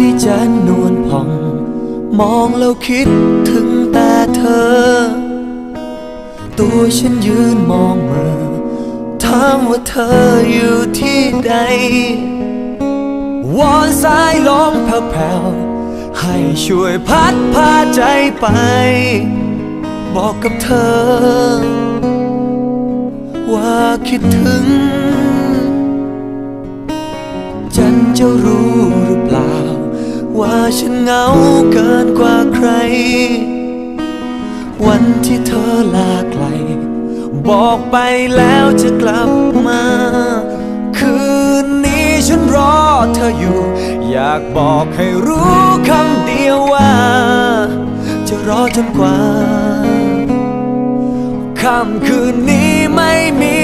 นี้จันนวลผ่อง มองแล้วคิดถึงแต่เธอ ตัวฉันยืนมองเมือถามว่าเธออยู่ที่ใด วอนสายลมแผ่วๆให้ช่วยพัดพาใจไป บอกกับเธอ ว่าคิดถึงจันจะรู้หรือ ฉันเหงาเกินกว่าใคร วันที่เธอลาไกล บอกไปแล้วจะกลับมา คืนนี้ฉันรอเธออยู่ อยากบอกให้รู้คำเดียวว่า จะรอจนกว่าค่ำคืนนี้ไม่มี